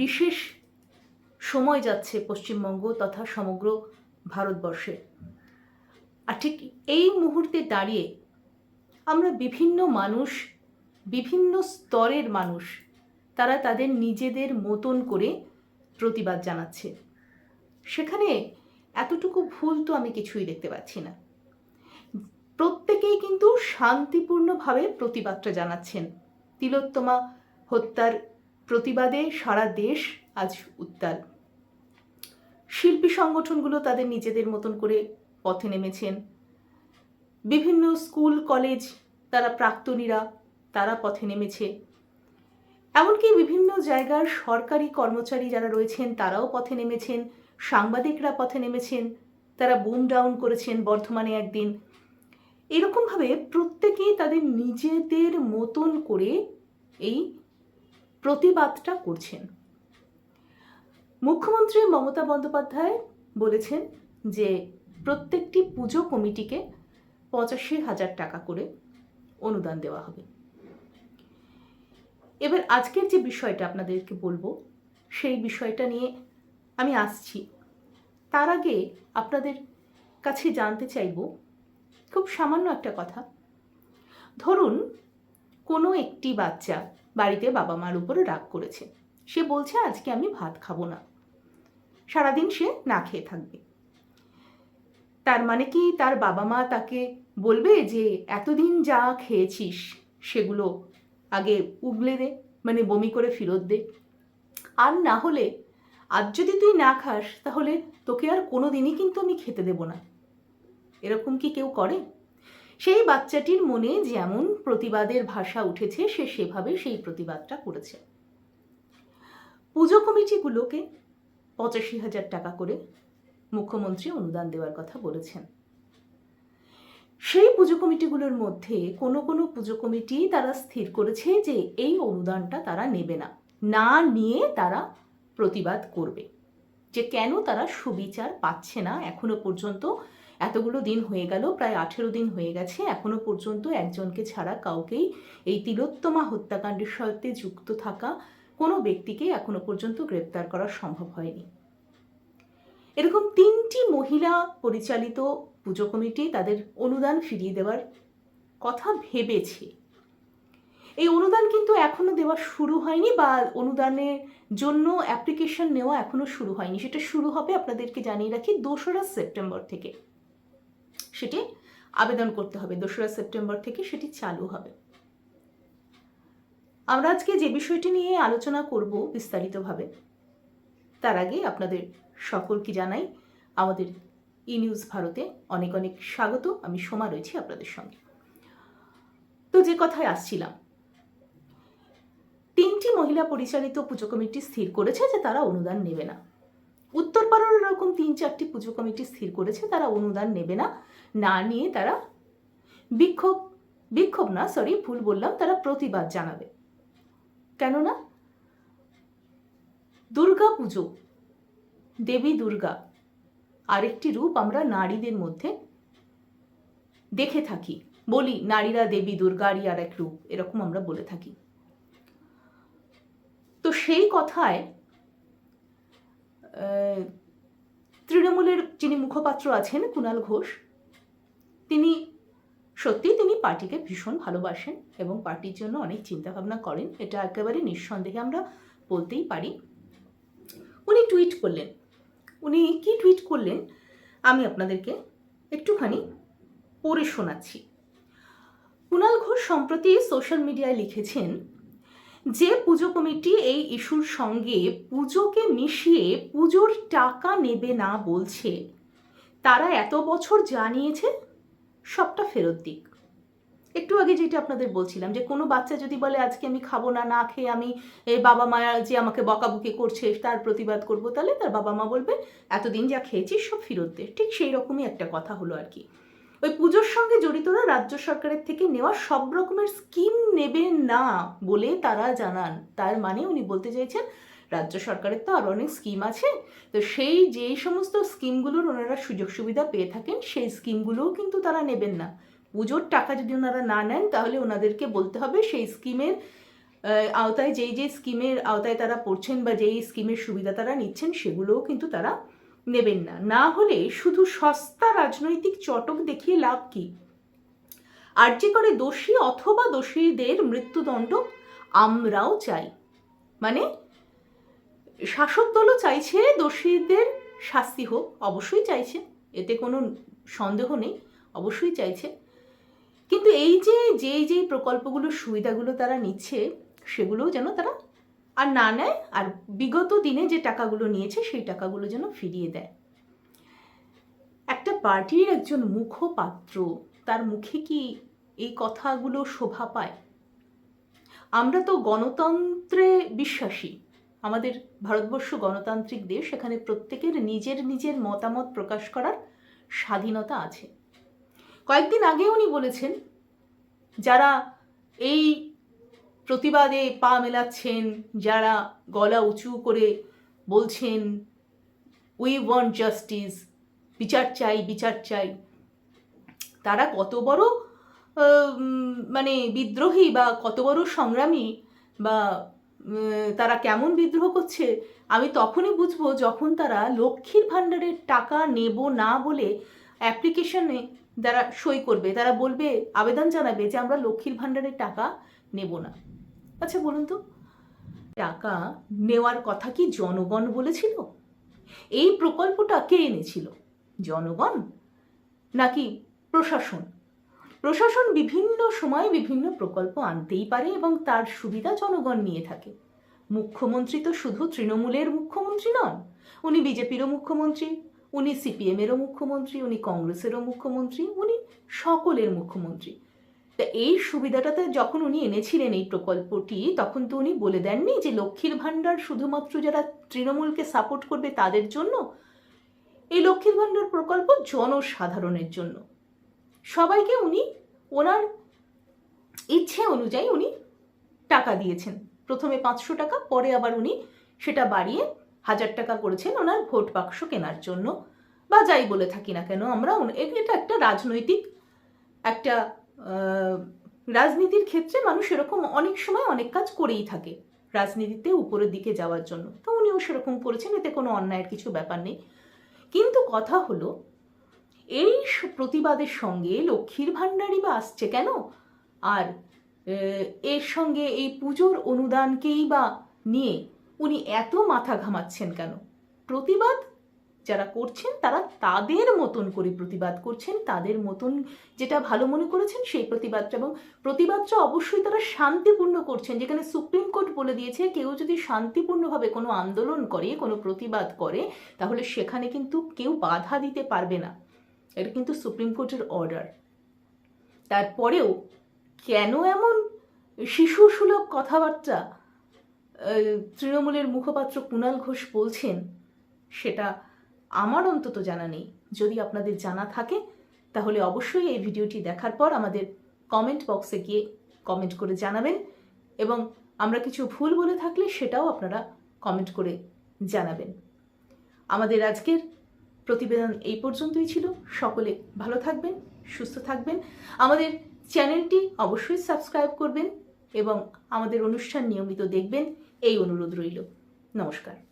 বিশেষ সময় যাচ্ছে পশ্চিমবঙ্গ তথা সমগ্র ভারতবর্ষে। আর ঠিক এই মুহূর্তে দাঁড়িয়ে আমরা বিভিন্ন মানুষ, বিভিন্ন স্তরের মানুষ, তারা তাদের নিজেদের মতন করে প্রতিবাদ জানাচ্ছে। সেখানে এতটুকু ভুল তো আমি কিছুই দেখতে পাচ্ছি না। প্রত্যেকেই কিন্তু শান্তিপূর্ণভাবে প্রতিবাদটা জানাচ্ছেন। তিলোত্তমা হত্যার প্রতিবাদে সারা দেশ আজ উত্তাল। শিল্পী সংগঠনগুলো তাদের নিজেদের মতন করে পথে নেমেছেন। বিভিন্ন স্কুল, কলেজ, তারা প্রাক্তনীরা, তারা পথে নেমেছে। এমনকি বিভিন্ন জায়গার সরকারি কর্মচারী যারা রয়েছেন, তারাও পথে নেমেছেন। সাংবাদিকরা পথে নেমেছেন। তারা বুম ডাউন করেছেন বর্ধমানে একদিন। এরকমভাবে প্রত্যেকেই তাদের নিজেদের মতন করে এই প্রতিবাদটা করছেন। মুখ্যমন্ত্রী মমতা বন্দ্যোপাধ্যায় বলেছেন যে, প্রত্যেকটি পুজো কমিটিকে পঁচাশি হাজার টাকা করে অনুদান দেওয়া হবে। এবার আজকের যে বিষয়টা আপনাদেরকে বলব, সেই বিষয়টা নিয়ে আমি আসছি। তার আগে আপনাদের কাছে জানতে চাইব, খুব সামান্য একটা কথা। ধরুন, কোনো একটি বাচ্চা বাড়িতে বাবা মার উপরে রাগ করেছে। সে বলছে, আজকে আমি ভাত খাব না। সারাদিন সে না খেয়ে থাকবে। তার মানে কি তার বাবা মা তাকে বলবে যে, এতদিন যা খেয়েছিস, সেগুলো আগে উগলে দে মানে বমি করে ফেরত দে। আর না হলে, আজ যদি তুই না খাস, তাহলে তোকে আর কোনো দিনই কিন্তু আমি খেতে দেব না। এরকম কি কেউ করে? সেই বাচ্চাটির মনে যেমন প্রতিবাদের ভাষা উঠেছে, সে সেভাবে সেই প্রতিবাদটা করেছে। পুজো কমিটিগুলোকে পঁচাশি হাজার টাকা করে মুখ্যমন্ত্রী অনুদান দেওয়ার কথা বলেছেন। সেই পুজো কমিটিগুলোর মধ্যে কোনো কোনো পুজো কমিটি তারা স্থির করেছে যে এই অনুদানটা তারা নেবে না না নিয়ে তারা প্রতিবাদ করবে। যে কেন তারা সুবিচার পাচ্ছে না এখনও পর্যন্ত এতগুলো দিন হয়ে গেল, প্রায় আঠেরো দিন হয়ে গেছে, এখনও পর্যন্ত একজনকে ছাড়া কাউকেই এই তিলোত্তমা হত্যাকাণ্ডের সাথে যুক্ত থাকা কোনো ব্যক্তিকে এখনও পর্যন্ত গ্রেপ্তার করা সম্ভব হয়নি। এরকম তিনটি মহিলা পরিচালিত পুজো কমিটি তাদের অনুদান ফিরিয়ে দেওয়ার কথা ভেবেছে। এই অনুদান কিন্তু এখনও দেওয়া শুরু হয়নি বা অনুদানের জন্য অ্যাপ্লিকেশন নেওয়া এখনও শুরু হয়নি। সেটা শুরু হবে, আপনাদেরকে জানিয়ে রাখি, দোসরা সেপ্টেম্বর থেকে। সেটি আবেদন করতে হবে। দোসরা সেপ্টেম্বর থেকে সেটি চালু হবে। আমরা আজকে যে বিষয়টি নিয়ে আলোচনা করব বিস্তারিতভাবে, তার আগে আপনাদের সকলকে জানাই, আমাদের ই নিউজ ভারতে অনেক অনেক স্বাগত। আমি সোমা রয়েছি আপনাদের সঙ্গে। তো যে কথায় আসছিলাম, তিনটি মহিলা পরিচালিত পুজো কমিটি স্থির করেছে যে তারা অনুদান নেবে না। চারটি পুজো কমিটি স্থির করেছে, তারা অনুদান নেবে না না নিয়ে তারা বিক্ষোভ বিক্ষোভ না সরি ভুল বললাম, তারা প্রতিবাদ জানাবে। কেননা দুর্গা পুজো, দেবী দুর্গা, আরেকটি রূপ আমরা নারীদের মধ্যে দেখে থাকি। বলি, নারীরা দেবী দুর্গারই আর এক রূপ, এরকম আমরা বলে থাকি। তো সেই কথায় তৃণমূলের যিনি মুখপাত্র আছেন কুণাল ঘোষ, তিনি সত্যি তিনি পার্টিকে ভীষণ ভালোবাসেন এবং পার্টির জন্য অনেক চিন্তাভাবনা করেন। এটা একেবারে নিঃসন্দেহে আমরা বলতেই পারি। উনি টুইট করলেন। উনি কি টুইট করলেন? আমি আপনাদেরকে একটুখানি পড়ে শোনাচ্ছি। কুণাল ঘোষ সম্প্রতি সোশ্যাল মিডিয়ায় লিখেছেন যে পুজো কমিটি এই ইস্যুর সঙ্গে পুজোকে মিশিয়ে পুজোর টাকা নেবে না বলছে। তারা এত বছর জানিয়েছে, সবটা ফেরত দিক। একটু আগে যেটা আপনাদের বলছিলাম যে, কোনো বাচ্চা যদি বলে, আজকে আমি খাব না না খেয়ে আমি বাবা মা যে আমাকে বকাবকি করছে, তার প্রতিবাদ করব, তাহলে তার বাবা মা বলবে, এতদিন যা খেয়েছিস, সব ফেরত দে। ঠিক সেই রকমই একটা কথা হলো আর কি। ওই পুজোর সঙ্গে জড়িতরা রাজ্য সরকারের থেকে নেওয়া সব রকমের স্কিম নেবে না বলে তারা জানান। তার মানে উনি বলতে চাইছেন, রাজ্য সরকারের তো আরও অনেক স্কিম আছে, তো সেই যেই সমস্ত স্কিমগুলোর ওনারা সুযোগ সুবিধা পেয়ে থাকেন, সেই স্কিমগুলোও কিন্তু তারা নেবেন না। পুজোর টাকা যদি ওনারা না নেন, তাহলে ওনাদেরকে বলতে হবে সেই স্কিমের আওতায় যেই যে স্কিমের আওতায় তারা পড়ছেন বা যেই স্কিমের সুবিধা তারা নিচ্ছেন, সেগুলোও কিন্তু তারা নেবেন না। না হলে শুধু সস্তা রাজনৈতিক চটক দেখিয়ে লাভ কি? আর যে করে দোষী অথবা দোষীদের মৃত্যুদণ্ড আমরাও চাই। মানে শাসক দলও চাইছে দোষীদের শাস্তি হোক, অবশ্যই চাইছে, এতে কোনো সন্দেহ নেই, অবশ্যই চাইছে। কিন্তু এই যে যেই যেই প্রকল্পগুলোর সুবিধাগুলো তারা নিচ্ছে, সেগুলোও যেন তারা আর না নেয়, আর বিগত দিনে যে টাকাগুলো নিয়েছে, সেই টাকাগুলো যেন ফিরিয়ে দেয়। একটা পার্টির একজন মুখপাত্র, তার মুখে কি এই কথাগুলো শোভা পায়? আমরা তো গণতন্ত্রে বিশ্বাসী। আমাদের ভারতবর্ষ গণতান্ত্রিক দেশ এখানে প্রত্যেকের নিজের নিজের মতামত প্রকাশ করার স্বাধীনতা আছে। কয়েকদিন আগে উনি বলেছেন, যারা এই প্রতিবাদে পা মেলাচ্ছেন যারা গলা উঁচু করে বলছেন উই ওয়ান্ট জাস্টিস বিচার চাই বিচার চাই। তারা কত বড় মানে বিদ্রোহী বা কত বড় সংগ্রামী বা তারা কেমন বিদ্রোহ করছে, আমি তখনই বুঝব যখন তারা লক্ষ্মীর ভাণ্ডারের টাকা নেব না বলে অ্যাপ্লিকেশনে তারা সই করবে। তারা বলবে, আবেদন জানাবে যে আমরা লক্ষ্মীর ভাণ্ডারের টাকা নেব না। আচ্ছা বলুন তো। টাকা নেওয়ার কথা কি জনগণ বলেছিল? এই প্রকল্পটা কে এনেছিল? জনগণ নাকি প্রশাসন? প্রশাসন বিভিন্ন সময় বিভিন্ন প্রকল্প আনতেই পারে এবং তার সুবিধা জনগণ নিয়ে থাকে। মুখ্যমন্ত্রী তো শুধু তৃণমূলের মুখ্যমন্ত্রী নন, উনি বিজেপিরও মুখ্যমন্ত্রী, উনি সিপিএমেরও মুখ্যমন্ত্রী, উনি কংগ্রেসেরও মুখ্যমন্ত্রী, উনি সকলের মুখ্যমন্ত্রী। তা এই সুবিধাটাতে যখন উনি এনেছিলেন এই প্রকল্পটি, তখন তো উনি বলে দেননি যে লক্ষ্মীর ভাণ্ডার শুধুমাত্র যারা তৃণমূলকে সাপোর্ট করবে তাদের জন্য? এই লক্ষ্মীর ভাণ্ডার প্রকল্প জনসাধারণের জন্য। সবাইকে উনি, ওনার ইচ্ছে অনুযায়ী উনি টাকা দিয়েছেন। প্রথমে পাঁচশো টাকা, পরে আবার উনি সেটা বাড়িয়ে হাজার টাকা করেছেন ওনার ভোট বাক্স কেনার জন্য। বা যাই বলে থাকি না কেন, আমরা এটা একটা রাজনৈতিক একটা রাজনীতির ক্ষেত্রে মানুষ এরকম অনেক সময় অনেক কাজ করেই থাকে, রাজনীতিতে উপরের দিকে যাওয়ার জন্য। তো উনিও সেরকম করেছেন, এতে কোনো অন্যায়ের কিছু ব্যাপার নেই। কিন্তু কথা হলো, এই প্রতিবাদের সঙ্গে লক্ষ্মীর ভাণ্ডারই বা আসছে কেন? আর এর সঙ্গে এই পুজোর অনুদানকেই বা নিয়ে উনি এত মাথা ঘামাচ্ছেন কেন? প্রতিবাদ যারা করছেন, তারা তাদের মতন করে প্রতিবাদ করছেন, তাদের মতন যেটা ভালো মনে করেছেন সেই প্রতিবাদটা। এবং প্রতিবাদটা অবশ্যই তারা শান্তিপূর্ণ করছেন। যেখানে সুপ্রিম কোর্ট বলে দিয়েছে, কেউ যদি শান্তিপূর্ণভাবে কোনো আন্দোলন করে, কোনো প্রতিবাদ করে, তাহলে সেখানে কিন্তু কেউ বাধা দিতে পারবে না। এটা কিন্তু সুপ্রিম কোর্টের অর্ডার। তারপরেও কেন এমন শিশু সুলভ কথাবার্তা তৃণমূলের মুখপাত্র কুণাল ঘোষ বলছেন, সেটা আমার অন্তত জানা নেই। যদি আপনাদের জানা থাকে, তাহলে অবশ্যই এই ভিডিওটি দেখার পর আমাদের কমেন্ট বক্সে গিয়ে কমেন্ট করে জানাবেন এবং আমরা কিছু ভুল বলে থাকলে সেটাও আপনারা কমেন্ট করে জানাবেন। আমাদের আজকের প্রতিবেদন এই পর্যন্তই ছিল। সকলে ভালো থাকবেন, সুস্থ থাকবেন। আমাদের চ্যানেলটি অবশ্যই সাবস্ক্রাইব করবেন এবং আমাদের অনুষ্ঠান নিয়মিত দেখবেন। এই অনুরোধ রইল। নমস্কার।